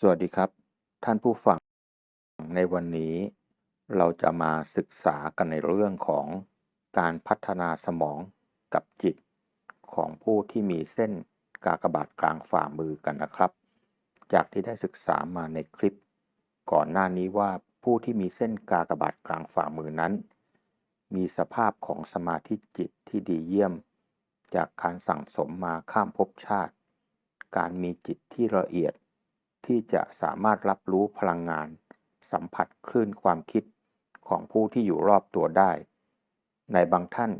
สวัสดีครับ ท่านผู้ฟัง ในวันนี้เราจะมาศึกษากันในเรื่องของการพัฒนาสมองกับจิต ของผู้ที่มีเส้นกากบาทกลางฝ่ามือกันนะครับ จากที่ได้ศึกษามาในคลิป ก่อนหน้านี้ว่าผู้ที่มีเส้นกากบาทกลางฝ่ามือนั้น มีสภาพของสมาธิจิตที่ดีเยี่ยม จากการสั่งสมมาข้ามภพชาติ การมีจิตที่ละเอียด ที่จะสามารถรับรู้พลังงาน สัมผัสคลื่นความคิดของผู้ที่อยู่รอบตัวได้ ในบางท่าน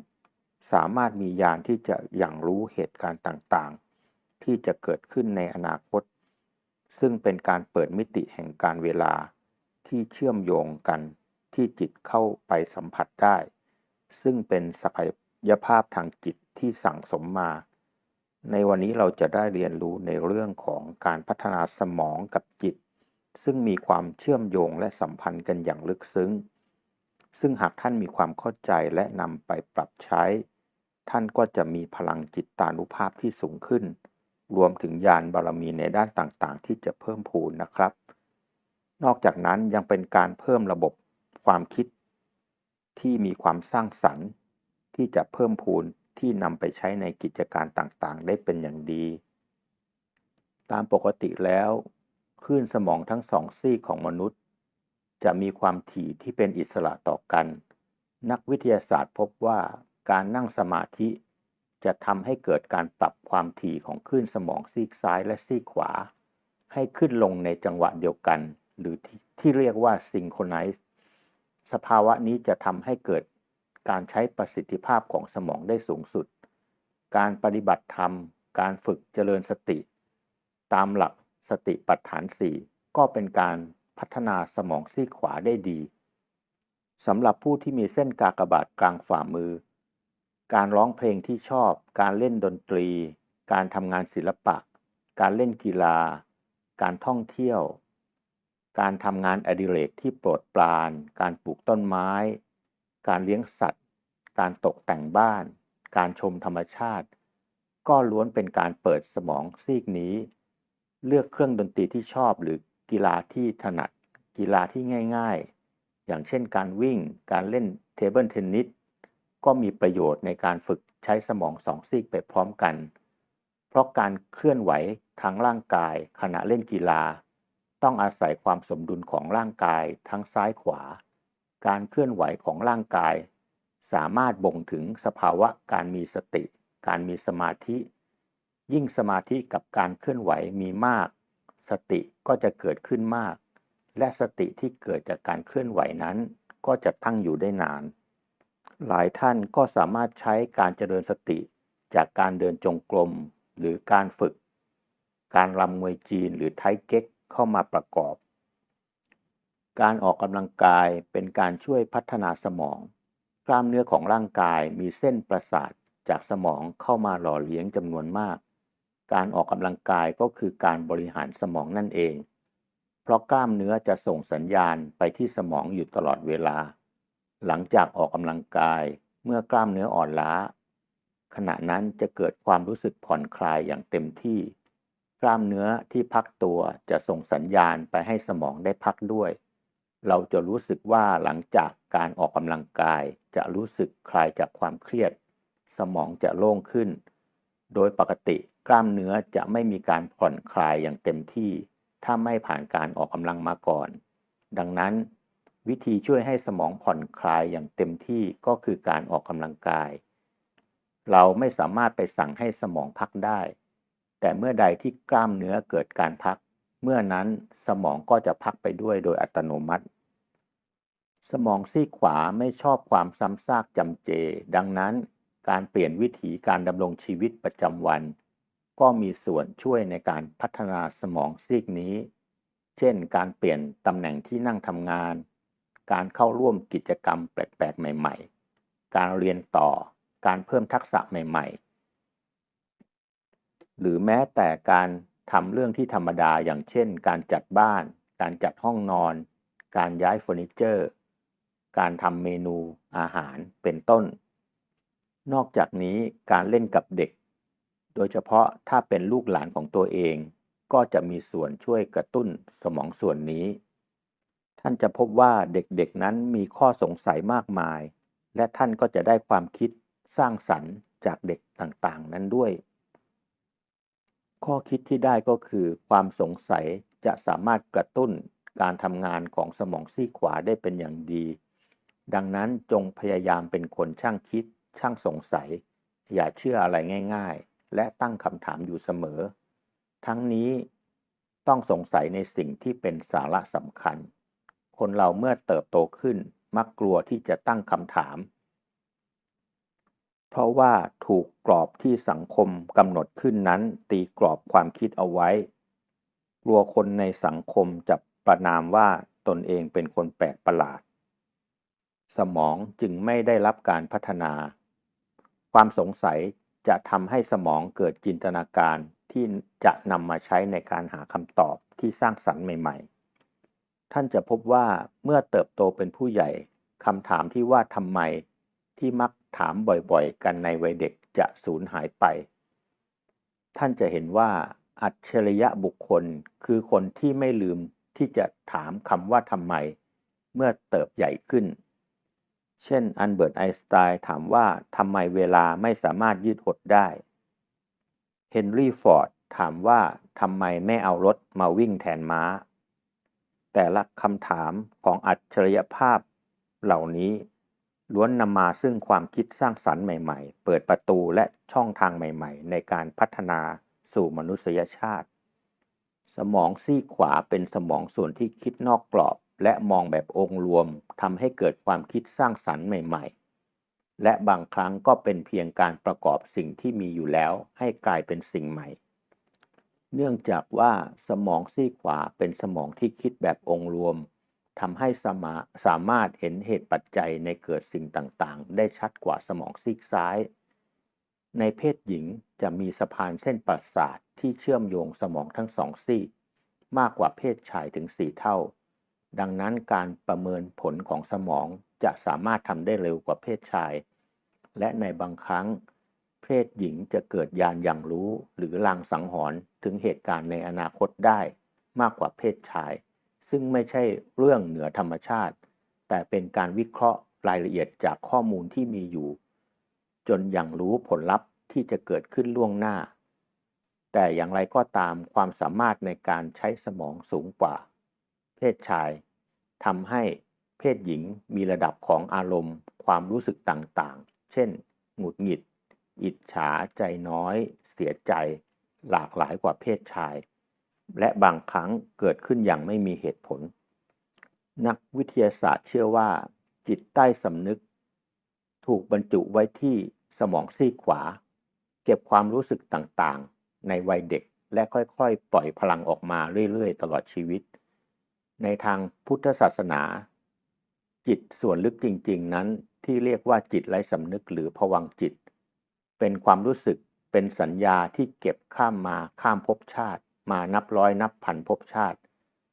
สามารถมีญาณที่จะอย่างรู้เหตุการณ์ต่างๆ ที่จะเกิดขึ้นในอนาคต ซึ่งเป็นการเปิดมิติแห่งการเวลาที่เชื่อมโยงกันที่จิตเข้าไปสัมผัสได้ ซึ่งเป็นศักยภาพทางจิตที่สั่งสมมา ในวันนี้เราจะได้เรียนรู้ในเรื่องของการพัฒนาสมองกับจิต ซึ่งมีความเชื่อมโยงและสัมพันธ์กันอย่างลึกซึ้ง ซึ่งหากท่านมีความเข้าใจและนำไปปรับใช้ ท่านก็จะมีพลังจิตตานุภาพที่สูงขึ้น รวมถึงญาณบารมีในด้านต่างๆ ที่จะเพิ่มพูนนะครับ นอกจากนั้นยังเป็นการเพิ่มระบบความคิด ที่มีความสร้างสรรค์ ที่จะเพิ่มพูน ที่นำไปใช้ในกิจการต่างๆ ได้เป็นอย่างดี ตามปกติแล้วคลื่นสมองทั้งสองซีกของมนุษย์ จะมีความถี่ที่เป็นอิสระต่อกัน นักวิทยาศาสตร์พบว่าการนั่งสมาธิจะทำให้เกิดการปรับความถี่ของคลื่นสมองซีกซ้ายและซีกขวา ให้ขึ้นลงในจังหวะเดียวกัน หรือทที่เรียกว่าซิงโครไนซ์สภาวะนี้จะทำให้เกิด การใช้ประสิทธิภาพของสมองได้สูงสุด การปฏิบัติธรรม การฝึกเจริญสติ ตามหลักสติปัฏฐาน 4 ก็เป็นการพัฒนาสมองซีกขวาได้ดีสำหรับผู้ที่มีเส้นกากบาทกลางฝ่ามือ การร้องเพลงที่ชอบ การเล่นดนตรี การทำงานศิลปะ การเล่นกีฬา การท่องเที่ยว การทำงานอดิเรกที่โปรดปราน การปลูกต้นไม้ การเลี้ยงสัตว์ การตกแต่งบ้าน การชมธรรมชาติ ก็ล้วนเป็นการเปิดสมองซีกนี้ เลือกเครื่องดนตรีที่ชอบหรือกีฬาที่ถนัด กีฬาที่ง่าย ๆ อย่างเช่นการวิ่ง การเล่นเทเบิลเทนนิส ก็มีประโยชน์ในการฝึกใช้สมองสองซีกไปพร้อมกัน เพราะการเคลื่อนไหวทางร่างกายขณะเล่นกีฬา ต้องอาศัยความสมดุลของร่างกายทั้งซ้ายขวา การเคลื่อนไหวของร่างกาย สามารถบ่งถึงสภาวะการมีสติ การมีสมาธิ ยิ่งสมาธิกับการเคลื่อนไหวมีมาก สติก็จะเกิดขึ้นมาก และสติที่เกิดจากการเคลื่อนไหวนั้น ก็จะตั้งอยู่ได้นาน หลายท่านก็สามารถใช้การเจริญสติจากการเดินจงกรมหรือการฝึก การรำมวยจีนหรือไทเก๊กเข้ามาประกอบ การออกกำลังกายเป็นการช่วยพัฒนาสมอง กล้ามเนื้อของร่างกายมีเส้นประสาทจากสมองเข้ามาหล่อเลี้ยงจำนวนมาก การออกกำลังกายก็คือการบริหารสมองนั่นเอง เพราะกล้ามเนื้อจะส่งสัญญาณไปที่สมองอยู่ตลอดเวลา หลังจากออกกำลังกายเมื่อกล้ามเนื้ออ่อนล้า ขณะนั้นจะเกิดความรู้สึกผ่อนคลายอย่างเต็มที่ กล้ามเนื้อที่พักตัวจะส่งสัญญาณไปให้สมองได้พักด้วย เราจะรู้สึกว่าหลังจากการออกกำลังกาย จะรู้สึกคลายจากความเครียด สมองจะโล่งขึ้น โดยปกติกล้ามเนื้อจะไม่มีการผ่อนคลายอย่างเต็มที่ ถ้าไม่ผ่านการออกกำลังมาก่อน ดังนั้น วิธีช่วยให้สมองผ่อนคลายอย่างเต็มที่ก็คือการออกกำลังกาย เราไม่สามารถไปสั่งให้สมองพักได้ แต่เมื่อใดที่กล้ามเนื้อเกิดการพัก เมื่อนั้นสมองก็จะพักไปด้วยโดยอัตโนมัติ สมองซีกขวาไม่ชอบความซ้ำซากจำเจ ดังนั้นการเปลี่ยนวิถีการดำรงชีวิตประจำวัน ก็มีส่วนช่วยในการพัฒนาสมองซีกนี้ เช่น การเปลี่ยนตำแหน่งที่นั่งทำงาน การเข้าร่วมกิจกรรมแปลกๆ ใหม่ ๆ การเรียนต่อ การเพิ่มทักษะใหม่ ๆ หรือแม้แต่การทำเรื่องที่ธรรมดาอย่างเช่น การจัดบ้าน การจัดห้องนอน การย้ายเฟอร์นิเจอร์ การทำเมนูอาหารเป็นต้น นอกจากนี้การเล่นกับเด็ก โดยเฉพาะถ้าเป็นลูกหลานของตัวเอง ก็จะมีส่วนช่วยกระตุ้นสมองส่วนนี้ ท่านจะพบว่าเด็กๆนั้นมีข้อสงสัยมากมาย และท่านก็จะได้ความคิดสร้างสรรค์จากเด็กต่างๆ นั้นด้วย ข้อคิดที่ได้ก็คือความสงสัยจะสามารถกระตุ้นการทำงานของสมองซีกขวาได้เป็นอย่างดี ดังนั้นจงพยายามเป็นคนช่างคิด ช่างสงสัย อย่าเชื่ออะไรง่าย ๆ และตั้งคำถามอยู่เสมอ ทั้งนี้ต้องสงสัยในสิ่งที่เป็นสาระสำคัญ คนเราเมื่อเติบโตขึ้นมักกลัวที่จะตั้งคำถาม เพราะว่าถูกกรอบที่สังคมกำหนดขึ้นนั้น ตีกรอบความคิดเอาไว้ กลัวคนในสังคมจะประนามว่าตนเองเป็นคนแปลกประหลาด สมองจึงไม่ได้รับการพัฒนา ความสงสัยจะทำให้สมองเกิดจินตนาการที่จะนำมาใช้ในการหาคำตอบที่สร้างสรรค์ใหม่ ๆ ท่านจะพบว่าเมื่อเติบโตเป็นผู้ใหญ่คำถามที่ว่าทำไมที่มักถามบ่อยๆ กันในวัยเด็กจะสูญหายไป ท่านจะเห็นว่าอัจฉริยะบุคคลคือคนที่ไม่ลืมที่จะถามคำว่าทำไม เมื่อเติบใหญ่ขึ้น เช่น อันเบิร์ตไอน์สไตน์ถามว่าทำไมเวลาไม่สามารถยืดหดได้ เฮนรี่ฟอร์ดถามว่าทำไมไม่เอารถมาวิ่งแทนม้า แต่ละคำถามของอัจฉริยภาพเหล่านี้ ล้วนนำมาซึ่งความคิดสร้างสรรค์ใหม่ๆ เปิดประตูและช่องทางใหม่ๆ ในการพัฒนาสู่มนุษยชาติ สมองซีกขวาเป็นสมองส่วนที่คิดนอกกรอบ และมองแบบองค์รวมทำให้เกิดความคิดสร้างสรรค์ใหม่ ๆ และบางครั้งก็เป็นเพียงการประกอบสิ่งที่มีอยู่แล้วให้กลายเป็นสิ่งใหม่ เนื่องจากว่าสมองซีกขวาเป็นสมองที่คิดแบบองค์รวมทำให้สมาสามารถเห็นเหตุปัจจัยในเกิดสิ่งต่างๆ ได้ชัดกว่าสมองซีกซ้าย ในเพศหญิงจะมีสะพานเส้นประสาทที่เชื่อมโยงสมองทั้งสองซีกมากกว่าเพศชายถึง 4 เท่า ดังนั้นการประเมินผลของสมองจะสามารถทำได้เร็วกว่าเพศชาย และในบางครั้ง เพศหญิงจะเกิดยานอย่างรู้หรือลางสังหรณ์ถึงเหตุการณ์ในอนาคตได้มากกว่าเพศชาย ซึ่งไม่ใช่เรื่องเหนือธรรมชาติ แต่เป็นการวิเคราะห์รายละเอียดจากข้อมูลที่มีอยู่ จนอยังรู้ผลลัพธ์ที่จะเกิดขึ้นล่วงหน้า แต่อย่างไรก็ตามความสามารถในการใช้สมองสูงกว่า เพศชาย ทำให้เพศหญิงมีระดับของอารมณ์ ความรู้สึกต่างๆ เช่น หงุดหงิด อิจฉาใจน้อย เสียใจ หลากหลายกว่าเพศชาย และบางครั้งเกิดขึ้นอย่างไม่มีเหตุผล นักวิทยาศาสตร์เชื่อว่า จิตใต้สำนึก ถูกบรรจุไว้ที่สมองซีกขวา เก็บความรู้สึกต่างๆ ในวัยเด็กและค่อยๆ ปล่อยพลังออกมาเรื่อยๆ ตลอดชีวิต ในทางพุทธศาสนา จิตส่วนลึกจริง ๆ นั้นที่เรียกว่าจิตไร้สำนึกหรือผวังจิต เป็นความรู้สึกเป็นสัญญาที่เก็บข้ามมาข้ามภพชาติ มานับร้อยนับพันภพชาติ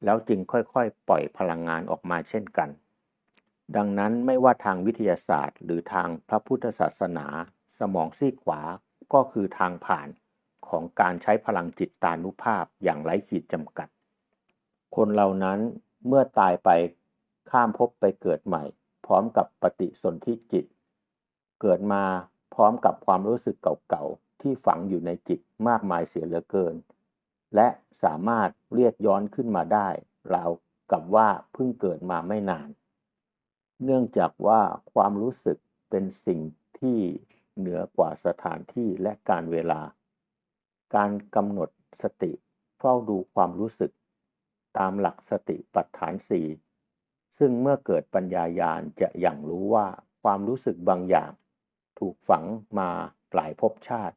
แล้วจึงค่อยๆ ปล่อยพลังงานออกมาเช่นกัน ดังนั้นไม่ว่าทางวิทยาศาสตร์ หรือทางพระพุทธศาสนา สมองซีกขวาก็คือทางผ่านของการใช้พลังจิตตานุภาพอย่างไร้ขีดจำกัด คนเหล่านั้นเมื่อตายไปข้ามภพไปเกิดใหม่ พร้อมกับปฏิสนธิจิต เกิดมาพร้อมกับความรู้สึกเก่าๆ ที่ฝังอยู่ในจิตมากมายเสียเหลือเกิน และสามารถเรียกย้อนขึ้นมาได้ราวกับว่าเพิ่งเกิดมาไม่นาน เนื่องจากว่าความรู้สึกเป็นสิ่งที่เหนือกว่าสถานที่และการเวลา การกำหนดสติเฝ้าดูความรู้สึก ตามหลักสติปัฏฐานสี่ซึ่งเมื่อเกิดปัญญายาณจะอย่างรู้ว่าความรู้สึกบางอย่าง ถูกฝังมาหลายภพชาติ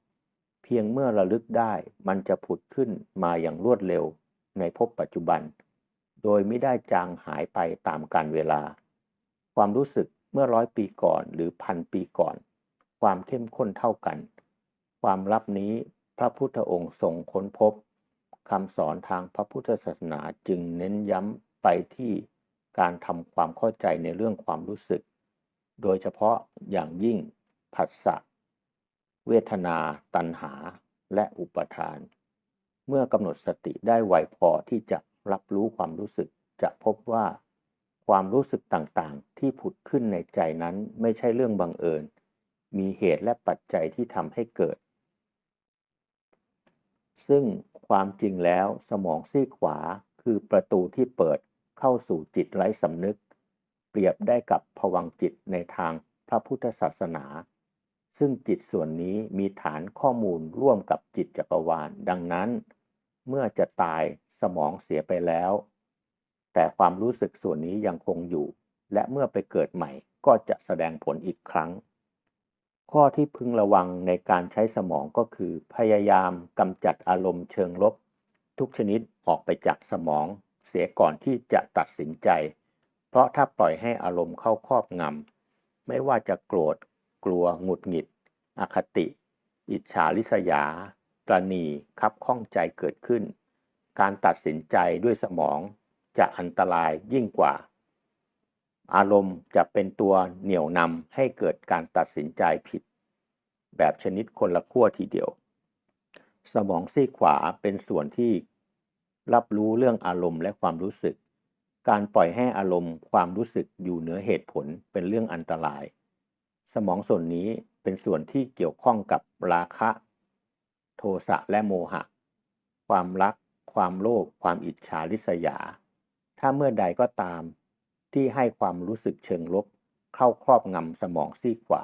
เพียงเมื่อระลึกได้มันจะผุดขึ้นมาอย่างรวดเร็วในภพปัจจุบัน โดยไม่ได้จางหายไปตามกาลเวลา ความรู้สึกเมื่อร้อยปีก่อนหรือพันปีก่อน ความเข้มข้นเท่ากัน ความลับนี้พระพุทธองค์ทรงค้นพบ คำสอนทางพระพุทธศาสนาจึงเน้นย้ำไปที่การทำความเข้าใจในเรื่องความรู้สึก โดยเฉพาะอย่างยิ่งผัสสะเวทนา ตัณหา และอุปทาน เมื่อกำหนดสติได้ไวพอที่จะรับรู้ความรู้สึก จะพบว่า ความรู้สึกต่างๆ ที่ผุดขึ้นในใจนั้นไม่ใช่เรื่องบังเอิญ มีเหตุและปัจจัยที่ทำให้เกิด ซึ่งความจริงแล้วสมองซีกขวาคือประตูที่เปิดเข้าสู่จิตไร้สำนึก เปรียบได้กับผวังจิตในทางพระพุทธศาสนา ซึ่งจิตส่วนนี้มีฐานข้อมูลร่วมกับจิตจักรวาล ดังนั้น เมื่อจะตายสมองเสียไปแล้ว แต่ความรู้สึกส่วนนี้ยังคงอยู่ และเมื่อไปเกิดใหม่ก็จะแสดงผลอีกครั้ง ข้อที่พึงระวังในการใช้สมองก็คือ พยายามกำจัดอารมณ์เชิงลบ ทุกชนิดออกไปจากสมอง เสียก่อนที่จะตัดสินใจ เพราะถ้าปล่อยให้อารมณ์เข้าครอบงำไม่ว่าจะโกรธ กลัว หงุดหงิด อคติ อิจฉาริษยาตรณีคับข้องใจเกิดขึ้น การตัดสินใจด้วยสมองจะอันตรายยิ่งกว่า อารมณ์จะเป็นตัวเหนี่ยวนำให้เกิดการตัดสินใจผิด แบบชนิดคนละขั้วทีเดียว สมองซีกขวาเป็นส่วนที่รับรู้เรื่องอารมณ์และความรู้สึก การปล่อยให้อารมณ์ความรู้สึกอยู่เหนือเหตุผลเป็นเรื่องอันตราย สมองส่วนนี้เป็นส่วนที่เกี่ยวข้องกับราคะ โทสะและโมหะ ความรัก ความโลภความอิจฉาริษยา ถ้าเมื่อใดก็ตาม ที่ให้ความรู้สึกเชิงลบ เข้าครอบงำสมองซีกขวา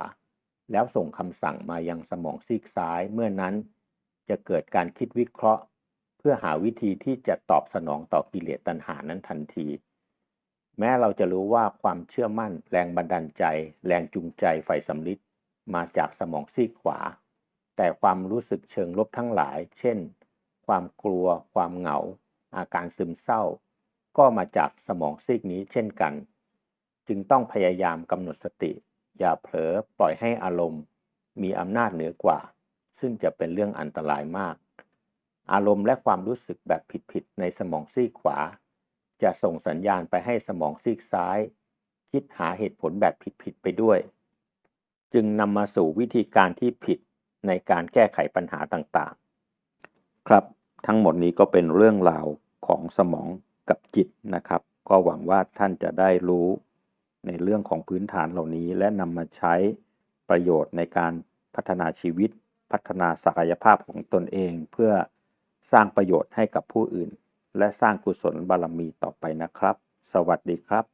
แล้วส่งคำสั่งมายังสมองซีกซ้ายเมื่อนั้น จะเกิดการคิดวิเคราะห์ เพื่อหาวิธีที่จะตอบสนองต่อกิเลสตัณหานั้นทันที แม้เราจะรู้ว่าความเชื่อมั่น แรงบันดาลใจ แรงจูงใจไฟสำลิดมาจากสมองซีกขวา แต่ความรู้สึกเชิงลบทั้งหลาย เช่น ความกลัว ความเหงา อาการซึมเศร้า ก็มาจากสมองซีกนี้เช่นกัน จึงต้องพยายามกำหนดสติ อย่าเผลอปล่อยให้อารมณ์ มีอำนาจเหนือกว่า ซึ่งจะเป็นเรื่องอันตรายมาก อารมณ์และความรู้สึกแบบผิดๆในสมองซีกขวา จะส่งสัญญาณไปให้สมองซีกซ้าย คิดหาเหตุผลแบบผิดๆไปด้วย จึงนำมาสู่วิธีการที่ผิดในการแก้ไขปัญหาต่างๆ ครับทั้งหมดนี้ก็เป็นเรื่องราวของสมอง กับจิตนะครับ ก็หวังว่าท่านจะได้รู้ในเรื่องของพื้นฐานเหล่านี้ และนำมาใช้ประโยชน์ในการพัฒนาชีวิต พัฒนาศักยภาพของตนเอง เพื่อสร้างประโยชน์ให้กับผู้อื่น และสร้างกุศลบารมีต่อไปนะครับ สวัสดีครับ